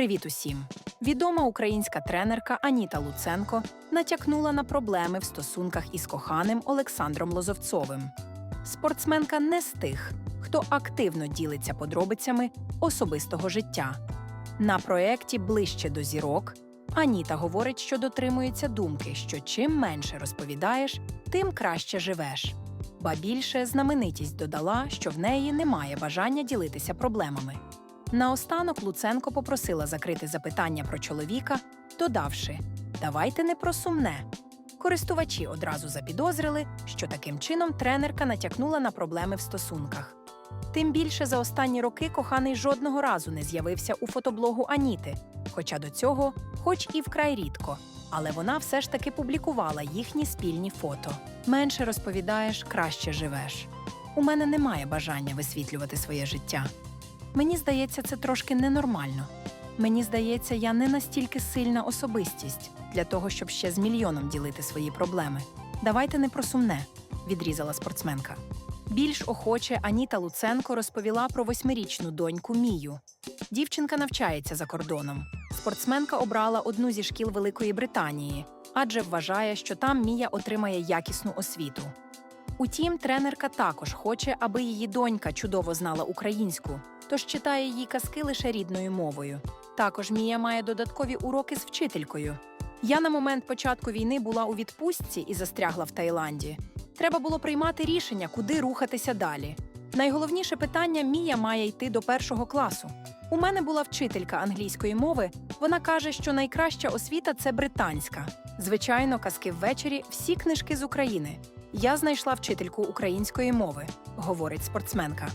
Привіт усім! Відома українська тренерка Аніта Луценко натякнула на проблеми в стосунках із коханим Олександром Лозовцовим. Спортсменка не з тих, хто активно ділиться подробицями особистого життя. На проєкті Ближче до зірок Аніта говорить, що дотримується думки, що чим менше розповідаєш, тим краще живеш. Ба більше знаменитість додала, що в неї немає бажання ділитися проблемами. Наостанок Луценко попросила закрити запитання про чоловіка, додавши: Давайте не про сумне. Користувачі одразу запідозрили, що таким чином тренерка натякнула на проблеми в стосунках. Тим більше за останні роки коханий жодного разу не з'явився у фотоблогу Аніти, хоча до цього, хоч і вкрай рідко, але вона все ж таки публікувала їхні спільні фото. Менше розповідаєш, краще живеш. У мене немає бажання висвітлювати своє життя. Мені здається, це трошки ненормально. Мені здається, я не настільки сильна особистість для того, щоб ще з мільйоном ділити свої проблеми. Давайте не про сумне, відрізала спортсменка. Більш охоче Аніта Луценко розповіла про восьмирічну доньку Мію. Дівчинка навчається за кордоном. Спортсменка обрала одну зі шкіл Великої Британії, адже вважає, що там Мія отримає якісну освіту. Утім, тренерка також хоче, аби її донька чудово знала українську, тож читає їй казки лише рідною мовою. Також Мія має додаткові уроки з вчителькою. Я на момент початку війни була у відпустці і застрягла в Таїланді. Треба було приймати рішення, куди рухатися далі. Найголовніше питання Мія має йти до першого класу. У мене була вчителька англійської мови. Вона каже, що найкраща освіта це британська. Звичайно, казки ввечері всі книжки з України. Я знайшла вчительку української мови, говорить спортсменка.